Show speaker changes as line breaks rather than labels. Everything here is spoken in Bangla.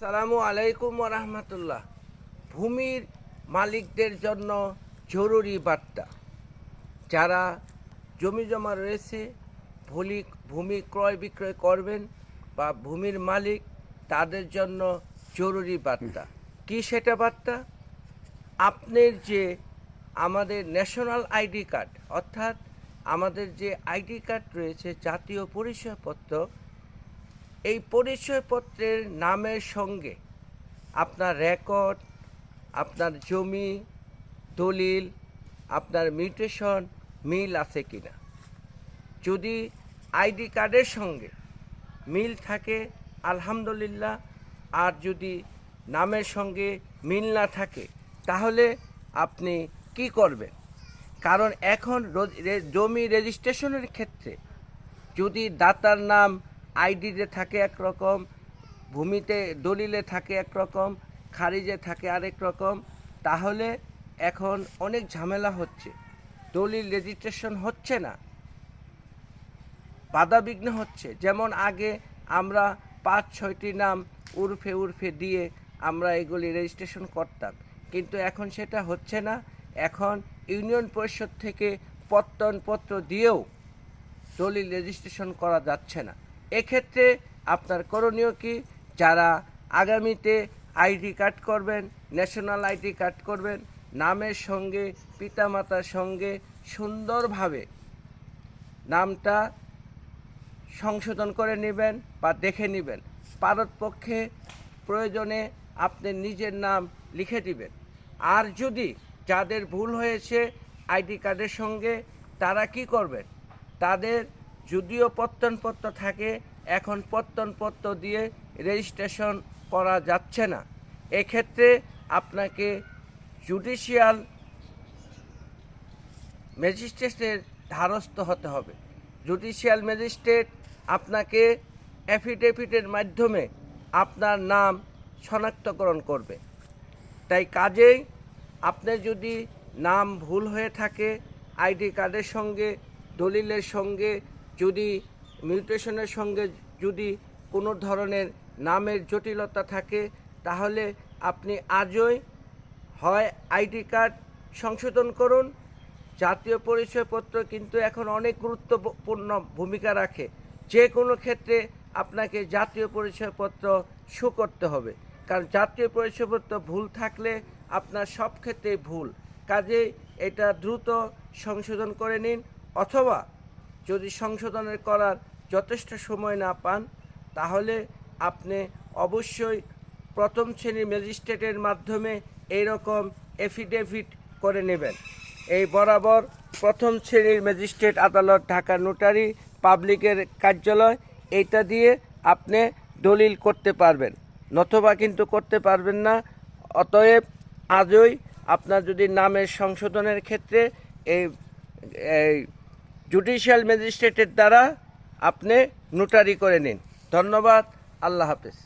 সালামু আলাইকুম রহমতুল্লাহ। ভূমির মালিকদের জন্য জরুরি বার্তা। যারা জমি জমা রয়েছে ভূমি ভূমি ক্রয় বিক্রয় করবেন বা ভূমির মালিক, তাদের জন্য জরুরি বার্তা। কি সেটা বার্তা? আপনার যে আমাদের ন্যাশনাল আইডি কার্ড, অর্থাৎ আমাদের যে আইডি কার্ড রয়েছে, জাতীয় পরিচয়পত্র এই পরিচয়পত্রের নামের সঙ্গে আপনার রেকর্ড আপনার জমি, দলিল, আপনার মিউটেশন মিল আছে কি না যদি আইডি কার্ডের সঙ্গে মিল থাকে, আলহামদুলিল্লাহ। আর যদি নামের সঙ্গে মিল না থাকে, তাহলে আপনি কি করবেন? কারণ এখন জমি রেজিস্ট্রেশনের ক্ষেত্রে যদি দাতার নাম আইডিতে থাকে একরকম, ভূমিতে, দলিলে থাকে একরকম, খারিজে থাকে আরেক রকম। তাহলে এখন অনেক ঝামেলা হচ্ছে। দলিল রেজিস্ট্রেশন হচ্ছে না। বাধাবিঘ্ন হচ্ছে। যেমন আগে আমরা পাঁচ, ছয়টি নাম উর্ফে উর্ফে দিয়ে আমরা এগুলি রেজিস্ট্রেশন করতাম। কিন্তু এখন সেটা হচ্ছে না। এখন ইউনিয়ন পরিষদ থেকে পত্তনপত্র দিয়েও দলিল রেজিস্ট্রেশন করা যাচ্ছে না। এক্ষেত্রে আপনার করণীয় কি? যারা আগামীতে আইডি কার্ড করবেন, ন্যাশনাল আইডি কার্ড করবেন, নামের সঙ্গে, পিতামাতার সঙ্গে সুন্দরভাবে নামটা সংশোধন করে নেবেন বা দেখে নেবেন। পারতপক্ষে প্রয়োজনে আপনি নিজের নাম লিখে দিবেন। আর যদি যাদের ভুল হয়েছে আইডি কার্ডের সঙ্গে, তারা কি করবেন? তাদের যদিও পত্তনপত্র থাকে, এখন পত্তনপত্র দিয়ে রেজিস্ট্রেশন করা যাচ্ছে না। এক্ষেত্রে আপনাকে জুডিশিয়াল ম্যাজিস্ট্রেটের ধারস্থ হতে হবে। জুডিশিয়াল ম্যাজিস্ট্রেট আপনাকে অ্যাফিডেভিটের মাধ্যমে আপনার নাম শনাক্তকরণ করবে। তাই কাজেই আপনার যদি নাম ভুল হয়ে থাকে, আইডি কার্ডের সঙ্গে, দলিলের সঙ্গে যদি মিউটেশনের সঙ্গে যদি কোনো ধরনের নামের জটিলতা থাকে, তাহলে আপনি আজই হয় আইডি কার্ড সংশোধন করুন। জাতীয় পরিচয়পত্র কিন্তু এখন অনেক গুরুত্বপূর্ণ ভূমিকা রাখে। যে কোনো ক্ষেত্রে আপনাকে জাতীয় পরিচয়পত্র শো করতে হবে। কারণ জাতীয় পরিচয়পত্র ভুল থাকলে আপনার সব ক্ষেত্রে ভুল। কাজে এটা দ্রুত সংশোধন করে নিন, অথবা যদি সংশোধনের করার যথেষ্ট সময় না পান, তাহলে আপনি অবশ্যই প্রথম শ্রেণির ম্যাজিস্ট্রেটের মাধ্যমে এইরকম এফিডেভিট করে নেবেন। এই বরাবর প্রথম শ্রেণির ম্যাজিস্ট্রেট আদালত ঢাকা নোটারি পাবলিকের কার্যালয় এইটা দিয়ে আপনি দলিল করতে পারবেন নথবা কিন্তু করতে পারবেন না। অতএব আজই আপনার যদি নামের সংশোধনের ক্ষেত্রে এই এই জুডিশিয়াল ম্যাজিস্ট্রেটের দ্বারা আপনি নোটারি করে নিন। ধন্যবাদ আল্লাহ হাফেজ।